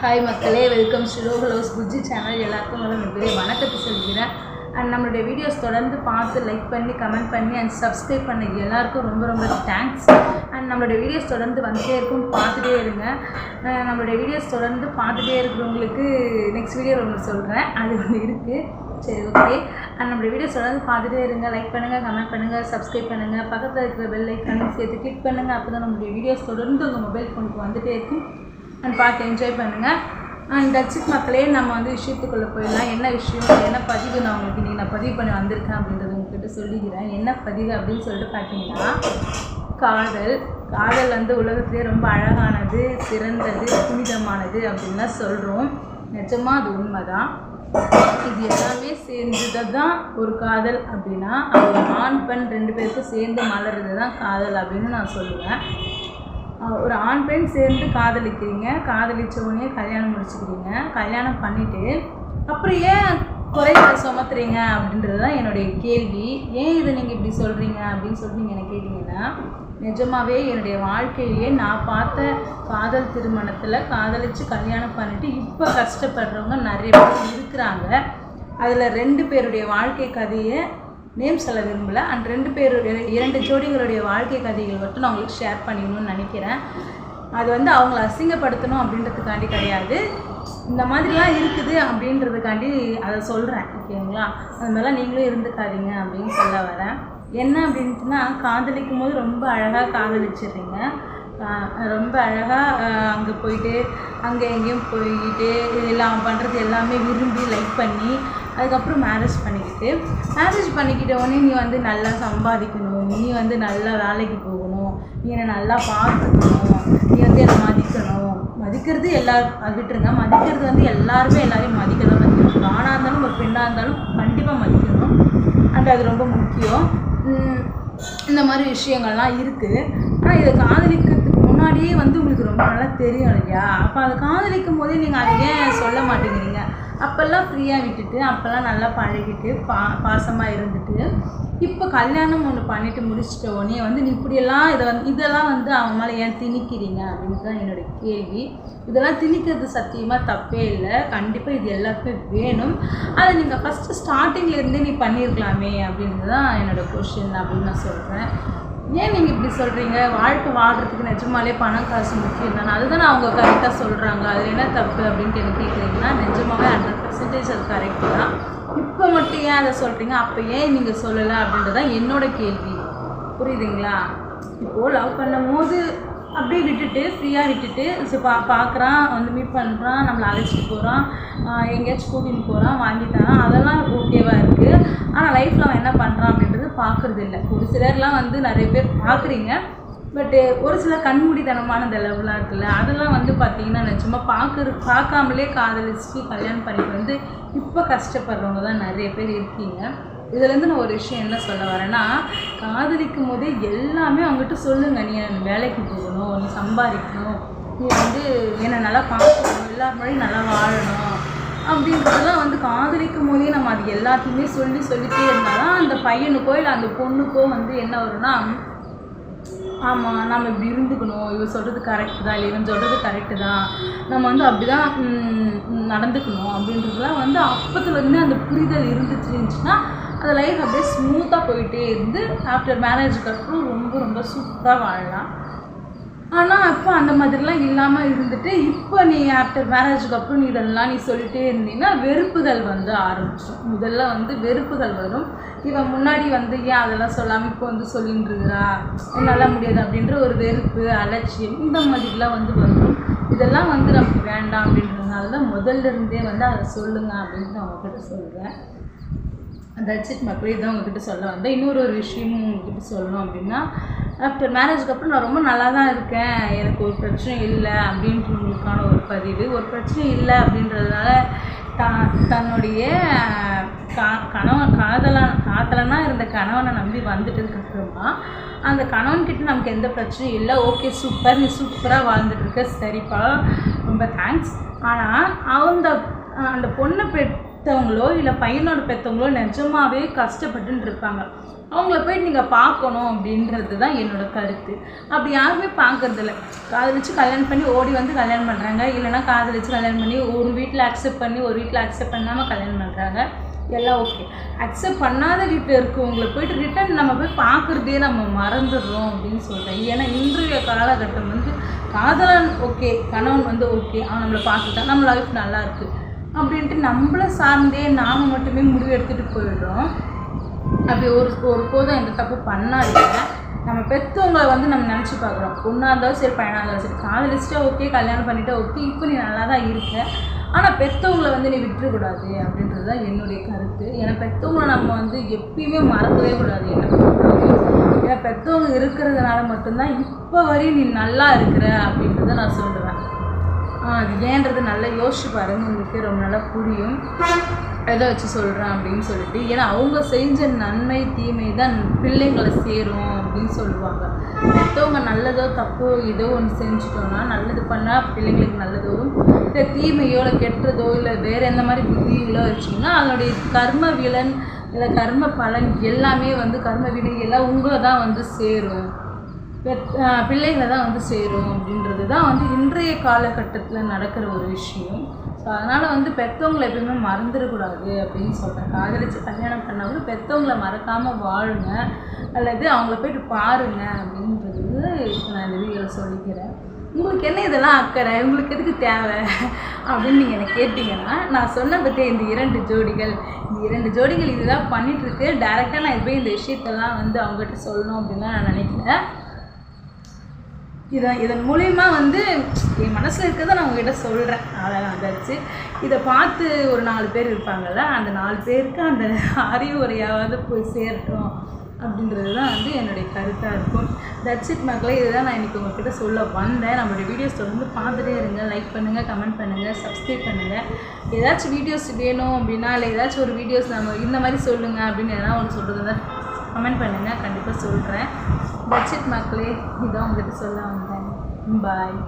Hi மக்களே welcome ஸ்லோ ஹலோஸ் குஜி சேனல் எல்லாருக்கும் முதல்ல மிகப்பெரிய வணக்கத்தை சொல்கிறேன். அண்ட் நம்மளுடைய வீடியோஸ் தொடர்ந்து பார்த்து லைக் பண்ணி கமெண்ட் பண்ணி அண்ட் சப்ஸ்கிரைப் பண்ண எல்லாருக்கும் ரொம்ப ரொம்ப தேங்க்ஸ் அண்ட் நம்மளுடைய வீடியோஸ் தொடர்ந்து வந்துட்டே இருக்கும் பார்த்துட்டே இருங்க. நம்மளுடைய வீடியோஸ் தொடர்ந்து பார்த்துட்டே இருக்கிறவங்களுக்கு நெக்ஸ்ட் வீடியோ ஒன்று சொல்கிறேன் அது ஒன்று இருக்குது சரி ஓகே அண்ட் நம்மளுடைய வீடியோஸ் தொடர்ந்து பார்த்துட்டே இருங்க. லைக் பண்ணுங்கள் கமெண்ட் பண்ணுங்கள் சப்ஸ்கிரைப் பண்ணுங்கள் பக்கத்தில் இருக்கிற பெல் ஐக்கானும் சேர்த்து கிளிக் பண்ணுங்கள் அப்போ தான் நம்மளுடைய வீடியோஸ் தொடர்ந்து உங்கள் மொபைல் ஃபோனுக்கு வந்துட்டே இருக்கும். அண்ட் பார்த்து என்ஜாய் பண்ணுங்கள் அண்ட் தட்சித் மக்களே நம்ம வந்து விஷயத்துக்குள்ளே போயிடலாம். என்ன விஷயம் என்ன பதிவு நான் உங்களுக்கு இன்றைக்கி நான் பதிவு பண்ணி வந்திருக்கேன் அப்படின்றத உங்ககிட்ட சொல்லிக்கிறேன். என்ன பதிவு அப்படின்னு சொல்லிட்டு பார்த்தீங்கன்னா காதல். காதல் வந்து உலகத்திலே ரொம்ப அழகானது சிறந்தது புனிதமானது அப்படின்லாம் சொல்கிறோம் நிஜமாக அது உண்மை தான் இது எல்லாமே சேர்ந்தது தான் ஒரு காதல் அப்படின்னா அது ஆண் பெண் ரெண்டு பேருக்கும் சேர்ந்து மலர்றது தான் காதல் அப்படின்னு நான் சொல்லுவேன். ஒரு ஆண் பெண் சேர்ந்து காதலிக்கிறீங்க. காதலிச்ச உடனே கல்யாணம் முடிச்சுக்கிறீங்க. கல்யாணம் பண்ணிட்டு அப்புறம் ஏன் குறைகளை சுமத்துறீங்க அப்படின்றது தான் என்னுடைய கேள்வி. ஏன் இதை நீங்கள் இப்படி சொல்கிறீங்க அப்படின்னு சொல்லிட்டு நீங்கள் என்ன கேட்டிங்கன்னா நிஜமாகவே என்னுடைய வாழ்க்கையிலேயே நான் பார்த்த காதல் திருமணத்தில் காதலித்து கல்யாணம் பண்ணிட்டு இப்போ கஷ்டப்படுறவங்க நிறைய பேர் இருக்கிறாங்க. அதில் ரெண்டு பேருடைய வாழ்க்கை கதையை நேம் சொல்ல விரும்பல. அண்ட் ரெண்டு பேருடைய இரண்டு ஜோடிகளுடைய வாழ்க்கை கதைகள் மட்டும் நான் உங்களுக்கு ஷேர் பண்ணிக்கணும்னு நினைக்கிறேன். அது வந்து அவங்கள அசிங்கப்படுத்தணும் அப்படின்றதுக்காண்டி கிடையாது. இந்த மாதிரிலாம் இருக்குது அப்படின்றதுக்காண்டி அதை சொல்கிறேன் ஓகேங்களா? அது மாதிரிலாம் நீங்களும் இருந்துக்காதீங்க அப்படின்னு சொல்ல வரேன். என்ன அப்படின்ட்டுனா காதலிக்கும் போது ரொம்ப அழகாக காதலிச்சிடுறீங்க. ரொம்ப அழகாக அங்கே போயிட்டு அங்கே எங்கேயும் போய்கிட்டு எல்லாம் பண்ணுறது எல்லாமே விரும்பி லைக் பண்ணி அதுக்கப்புறம் மேரேஜ் பண்ணிக்கிட்டு மேரேஜ் பண்ணிக்கிட்ட உடனே நீ வந்து நல்லா சம்பாதிக்கணும் நீ வந்து நல்லா வேலைக்கு போகணும் நீ என்னை நல்லா பார்த்துக்கணும் நீ வந்து என்னை மதிக்கணும். மதிக்கிறது எல்லார் அது விட்டுருங்க. மதிக்கிறது வந்து எல்லாருமே எல்லாரையும் மதிக்க தான் மதிக்கணும். ஆணாக இருந்தாலும் ஒரு பெண்ணாக இருந்தாலும் கண்டிப்பாக மதிக்கணும். அண்ட் அது ரொம்ப முக்கியம். இந்த மாதிரி விஷயங்கள்லாம் இருக்குது ஆனால் இதை காதலிக்கிறதுக்கு முன்னாடியே வந்து உங்களுக்கு ரொம்ப நல்லா தெரியும் இல்லையா? அப்போ அதை காதலிக்கும் போதே நீங்கள் அதை ஏன் சொல்ல மாட்டேங்கிறீங்க? அப்போல்லாம் ஃப்ரீயாக விட்டுட்டு அப்போல்லாம் நல்லா பழகிட்டு பா பாசமாக இருந்துட்டு இப்போ கல்யாணம் ஒன்று பண்ணிட்டு முடிச்சிட்ட உடனே வந்து நீ இப்படியெல்லாம் இதை வந்து இதெல்லாம் வந்து அவங்க மேலே ஏன் திணிக்கிறீங்க அப்படின்னு தான் என்னுடைய கேள்வி. இதெல்லாம் திணிக்கிறது சத்தியமாக தப்பே இல்லை. கண்டிப்பாக இது எல்லாருக்குமே வேணும். அதை நீங்கள் ஃபஸ்ட்டு ஸ்டார்டிங்லேருந்தே நீ பண்ணியிருக்கலாமே அப்படின்னு தான் என்னோட கொஷின் அப்படின்னு நான் சொல்கிறேன் ஏன் நீங்கள் இப்படி சொல்கிறீங்க வாழ்க்கை வாழ்கிறதுக்கு நிஜமாலே பணம் காசு முக்கியம் தானே? அதுதானே அவங்க கரெக்டாக சொல்கிறாங்க அதில் என்ன தப்பு அப்படின்ட்டு எனக்கு கேட்குறீங்கன்னா நிஜமாவே ஹண்ட்ரட் பர்சன்டேஜ் அது கரெக்டு தான். இப்போ மட்டும் ஏன் அதை சொல்கிறீங்க அப்போ ஏன் நீங்கள் சொல்லலை அப்படின்றது தான் என்னோடய கேள்வி. புரியுதுங்களா? இப்போது லவ் பண்ணும் போது அப்படியே விட்டுட்டு ஃப்ரீயாக விட்டுட்டு சரி பா பார்க்குறான் வந்து மீட் பண்ணுறான் நம்மளை அழைச்சிட்டு போகிறான் எங்கேயாச்சும் கூட்டின்னு போகிறான் வாங்கி தரான் அதெல்லாம் ஓகேவாக இருக்குது ஆனால் லைஃப்பில் அவன் என்ன பண்ணுறான் அப்படின்றது பார்க்குறது இல்லை ஒரு சிலர்லாம் வந்து நிறைய பேர் பார்க்குறீங்க. பட்டு ஒரு சில கண்மூடித்தனமான தளவுலாம் இருக்குல்ல அதெல்லாம் வந்து பார்த்தீங்கன்னா நிச்சயமாக பார்க்குற பார்க்காமலே காதலிச்சு கல்யாணம் பண்ணிட்டு வந்து இப்போ கஷ்டப்படுறவங்க தான் நிறைய பேர் இருக்கீங்க. இதுலேருந்து நான் ஒரு விஷயம் என்ன சொல்ல வரேன்னா காதலிக்கும் போதே எல்லாமே அவங்ககிட்ட சொல்லுங்கள் நீ வேலைக்கு போகணும் நீ சம்பாதிக்கணும் நீ வந்து என்னை நல்லா பார்க்கணும் எல்லா முறையும் நல்லா வாழணும். அப்படின்றதெல்லாம் வந்து காதலிக்கும் போதே நம்ம அது எல்லாத்தையுமே சொல்லி சொல்லிட்டே இருந்தாலும் அந்த பையனுக்கோ இல்லை அந்த பொண்ணுக்கோ வந்து என்ன வரும்னா ஆமாம் நம்ம இப்படி இருந்துக்கணும். இவன் சொல்கிறது கரெக்டு தான் இல்லை இவன் சொல்கிறது கரெக்டு தான். நம்ம வந்து அப்படி தான் நடந்துக்கணும் அப்படின்றதுலாம் வந்து அப்பத்துலேருந்து அந்த புரிதல் இருந்துச்சு இருந்துச்சுன்னா அந்த லைஃப் அப்படியே ஸ்மூத்தாக போயிட்டே இருந்து ஆஃப்டர் மேரேஜுக்கு அப்புறம் ரொம்ப ரொம்ப சூப்பராக வாழலாம். ஆனால் இப்போ அந்த மாதிரிலாம் இல்லாமல் இருந்துட்டு இப்போ நீ ஆஃப்டர் மேரேஜுக்கு அப்புறம் நீ இதெல்லாம் நீ சொல்லிட்டே இருந்தீங்கன்னா வெறுப்புகள் வந்து ஆரம்பிச்சிடும் முதல்ல வந்து வெறுப்புகள் வரும். இவன் முன்னாடி வந்து ஏன் அதெல்லாம் சொல்லாமல் இப்போ வந்து சொல்லிட்டு இருக்கிறா? என்னால் முடியாது அப்படின்ற ஒரு வெறுப்பு அலட்சியம் இந்த மாதிரிலாம் வந்து வரும். இதெல்லாம் வந்து நமக்கு வேண்டாம் அப்படின்றதுனால தான் முதல்ல இருந்தே வந்து அதை சொல்லுங்க அப்படின்னு நான் உங்ககிட்ட சொல்கிறேன் தட்சிட் மக்களே. தான் உங்ககிட்ட சொல்ல வந்தேன். இன்னொரு ஒரு விஷயமும் உங்ககிட்ட சொல்லணும் அப்படின்னா ஆஃப்டர் மேரேஜ்க்கு அப்புறம் நான் ரொம்ப நல்லா தான் இருக்கேன். எனக்கு ஒரு பிரச்சனையும் இல்லை அப்படின்றவங்களுக்கான ஒரு பதிவு. ஒரு பிரச்சனையும் இல்லை அப்படின்றதுனால த தன்னுடைய கா கணவன் காதலான் காதலனாக இருந்த கணவனை நம்பி வந்துட்டதுக்கு அப்புறமா அந்த கணவன்கிட்ட நமக்கு எந்த பிரச்சனையும் இல்லை. ஓகே சூப்பர் நீ சூப்பராக வாழ்ந்துட்டு இருக்க. சரிப்பா. ரொம்ப தேங்க்ஸ் ஆனால் அந்த அந்த பொண்ணை பெ பெற்றவங்களோ இல்லை பையனோட பெற்றவங்களோ நிஜமாகவே கஷ்டப்பட்டுன்னு இருப்பாங்க அவங்கள போய் நீங்கள் பார்க்கணும் அப்படின்றது தான் என்னோடய கருத்து. அப்படி யாருமே பார்க்கறதில்ல காதலிச்சு கல்யாணம் பண்ணி ஓடி வந்து கல்யாணம் பண்ணுறாங்க இல்லைன்னா காதலிச்சு கல்யாணம் பண்ணி ஒரு வீட்டில் அக்செப்ட் பண்ணி ஒரு வீட்டில் அக்செப்ட் பண்ணாமல் கல்யாணம் பண்ணுறாங்க எல்லாம் ஓகே அக்செப்ட் பண்ணாத வீட்டில் இருக்கவங்களை போயிட்டு ரிட்டன் நம்ம போய் பார்க்குறதே நம்ம மறந்துடுறோம் அப்படின்னு சொல்கிறேன் ஏன்னா இன்றைய காலகட்டம் வந்து காதலன் ஓகே கணவன் வந்து ஓகே அவன் நம்மளை பார்த்துட்டா நம்ம லைஃப் நல்லா இருக்குது அப்படின்ட்டு நம்மளை சார்ந்தே நாம் மட்டுமே முடிவு எடுத்துகிட்டு போயிடுறோம். அப்படி ஒரு ஒரு போதும் எந்த தப்பு பண்ணாதீங்க. நம்ம பெற்றவங்களை வந்து நம்ம நினச்சி பார்க்குறோம். பொண்ணாக இருந்தாலும் சரி பையனாக இருந்தாலும் சரி. காதலிச்சிட்டா ஓகே கல்யாணம் பண்ணிட்டா ஓகே இப்போ நீ நல்லா தான் இருக்க. ஆனால் பெற்றவங்களை வந்து நீ விட்டுறக்கூடாது அப்படின்றது தான் என்னுடைய கருத்து. ஏன்னா பெற்றவங்களை நம்ம வந்து எப்பயுமே மறக்கவே கூடாது. என்ன ஏன்னா பெற்றவங்க இருக்கிறதுனால மட்டும்தான் இப்போ வரையும் நீ நல்லா இருக்கிற அப்படின்றத நான் சொல்லுவேன் அது ஏன்றது நல்லா யோசிச்சு பாருங்க. உங்களுக்கு ரொம்ப நல்லா புரியும். எதை வச்சு சொல்கிறேன் அப்படின்னு சொல்லிட்டு. ஏன்னா அவங்க செஞ்ச நன்மை தீமை தான் பிள்ளைங்களை சேரும் அப்படின்னு சொல்லுவாங்க. மற்றவங்க நல்லதோ தப்போ ஏதோ ஒன்று செஞ்சுட்டோன்னா நல்லது பண்ணால் பிள்ளைங்களுக்கு நல்லது வரும் இல்லை தீமையோ இல்லை கெட்டதோ இல்லை வேறு எந்த மாதிரி புத்திகளோ வச்சிங்கன்னா அதனுடைய கர்ம விலன் இல்லை கர்ம பலன் எல்லாமே வந்து கர்ம வினை எல்லாம் உங்களை தான் வந்து சேரும். பிள்ளைகளை தான் வந்து சேரும் அப்படின்றது தான் வந்து இன்றைய காலகட்டத்தில் நடக்கிற ஒரு விஷயம். ஸோ அதனால் வந்து பெற்றவங்களை எப்பயுமே மறந்துடக்கூடாது அப்படின்னு சொல்கிறேன் காதலிச்சு கல்யாணம் பண்ணவங்க பெற்றவங்கள மறக்காமல் வாழுங்க. அல்லது அவங்கள போயிட்டு பாருங்க அப்படின்றது நான் இந்த வீடியோவில் சொல்லிக்கிறேன். உங்களுக்கு என்ன இதெல்லாம் அக்கறை? உங்களுக்கு எதுக்கு தேவை? அப்படின்னு நீங்கள் என்னை கேட்டிங்கன்னா நான் சொன்ன பற்றி இந்த இரண்டு ஜோடிகள்? இந்த இரண்டு ஜோடிகள் இதெல்லாம் பண்ணிகிட்ருக்கு டேரெக்டாக நான் போய் இந்த விஷயத்தெல்லாம் வந்து அவங்ககிட்ட சொல்லணும் அப்படின்லாம் நான் நினைக்கிறேன். இதை இதன் மூலிமா வந்து என் மனசில் இருக்கிறத நான் உங்ககிட்ட சொல்கிறேன் அதெல்லாம் அதாச்சு இதை பார்த்து ஒரு நாலு பேர் இருப்பாங்கல்ல அந்த நாலு பேருக்கு அந்த அறிவுரையாவது போய் சேரட்டும் அப்படின்றது தான் வந்து என்னுடைய கருத்தாக இருக்கும். தட்ஸ் இட் மக்களே. இதுதான் நான் இன்றைக்கி உங்ககிட்ட சொல்ல வந்தேன். நம்மளுடைய வீடியோஸ் தொடர்ந்து பார்த்துட்டே இருங்க. லைக் பண்ணுங்கள் கமெண்ட் பண்ணுங்கள் சப்ஸ்கிரைப் பண்ணுங்கள் ஏதாச்சும் வீடியோஸ் வேணும் அப்படின்னா இல்லை ஏதாச்சும் ஒரு வீடியோஸ் நம்ம இந்த மாதிரி சொல்லுங்கள் அப்படின்னு எதனா ஒன்று சொல்கிறது தான் கமெண்ட் பண்ணுங்கள் கண்டிப்பாக சொல்கிறேன் பட்ஜெட் மக்களே. இதான் உங்ககிட்ட சொல்ல வந்தேன். பாய்